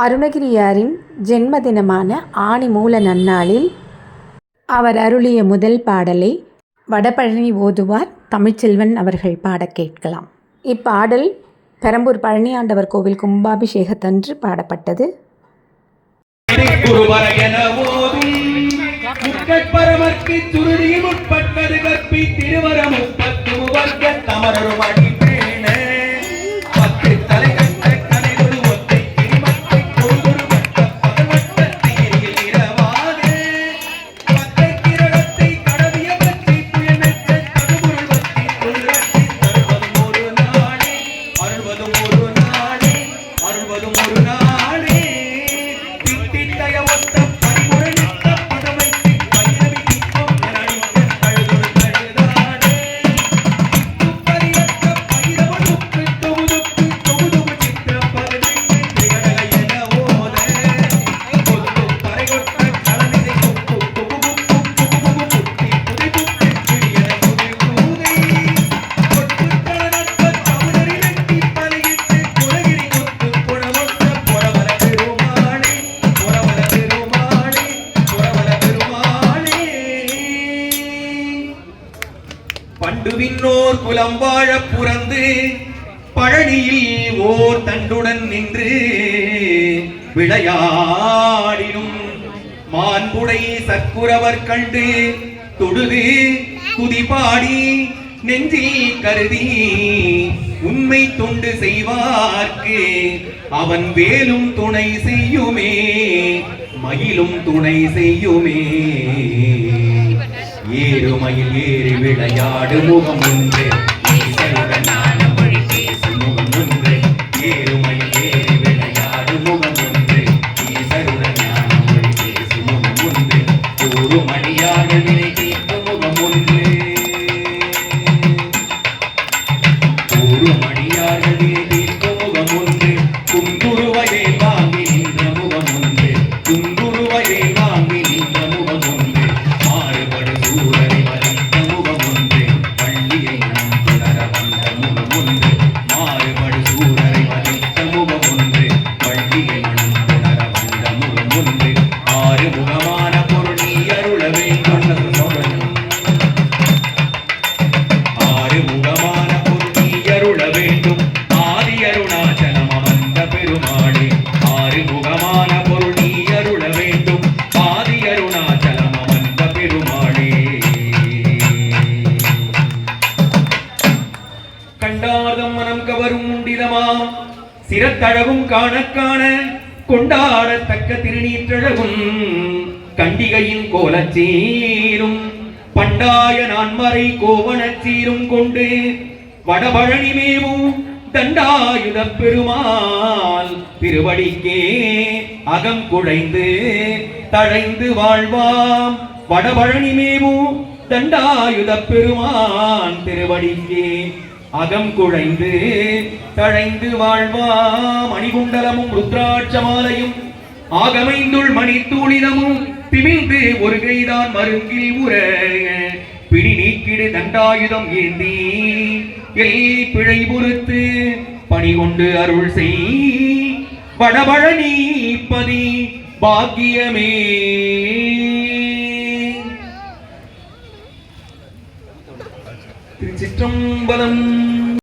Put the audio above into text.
அருணகிரியாரின் ஜென்ம தினமான ஆணி மூல நன்னாளில் அவர் அருளிய முதல் பாடலை வடபழனி ஓதுவார் தமிழ்ச்செல்வன் அவர்கள் பாடக் கேட்கலாம். இப்பாடல் பெரம்பூர் பழனியாண்டவர் கோவில் கும்பாபிஷேகத்தன்று பாடப்பட்டது. பரமர்க்கு என ஓதும் அருள்வதும் ஒரு நாளே பண்டு விண்ணோர் குலம் வாழ புறந்து பழனியில் ஓர் தண்டுடன் நின்று விளையாடினும் மாண்புடை சற்குறவர் கண்டு தொழுது குதிபாடி நெஞ்சில் கருதி உண்மை தொண்டு செய்வார்க்கு அவன் வேலும் துணை செய்யுமே மயிலும் துணை செய்யுமே. ஏறுமையில் ஏறி விளையாடு முகம் ஒன்று. மணியாக ஞான மனம் உண்டிதமாம் சிறத்தழகும் காண காண கொண்டாடத்தக்க திருநீற்றழகும் கண்டிகையின் கோலச்சீரும் பண்டாய நான்மறை கோவணச்சீரும் கொண்டு வடபழனி மேவும் தண்டாயுத பெருமாள் திருவடிக்கே அகம் குழைந்து தழைந்து வாழ்வாம். வடபழனி மேவும் தண்டாயுத பெருமான் திருவடிக்கே அகம் குழைந்து தழைந்து வாழ்வாம் மணிகுண்டலமும் ருத்ராட்சமாலையும் ஆகமைந்துள் மணி தூளிதமும் திமிழ்ந்து ஒரு கைதான் மருங்கில் உற பிடி நீக்கிடு தண்டாயுதம் ஏந்தி எல் பிழை பொறுத்து பணி கொண்டு அருள் செய் படபழனி பதி பாக்கியமே. திருச்சிற்றம்பலம்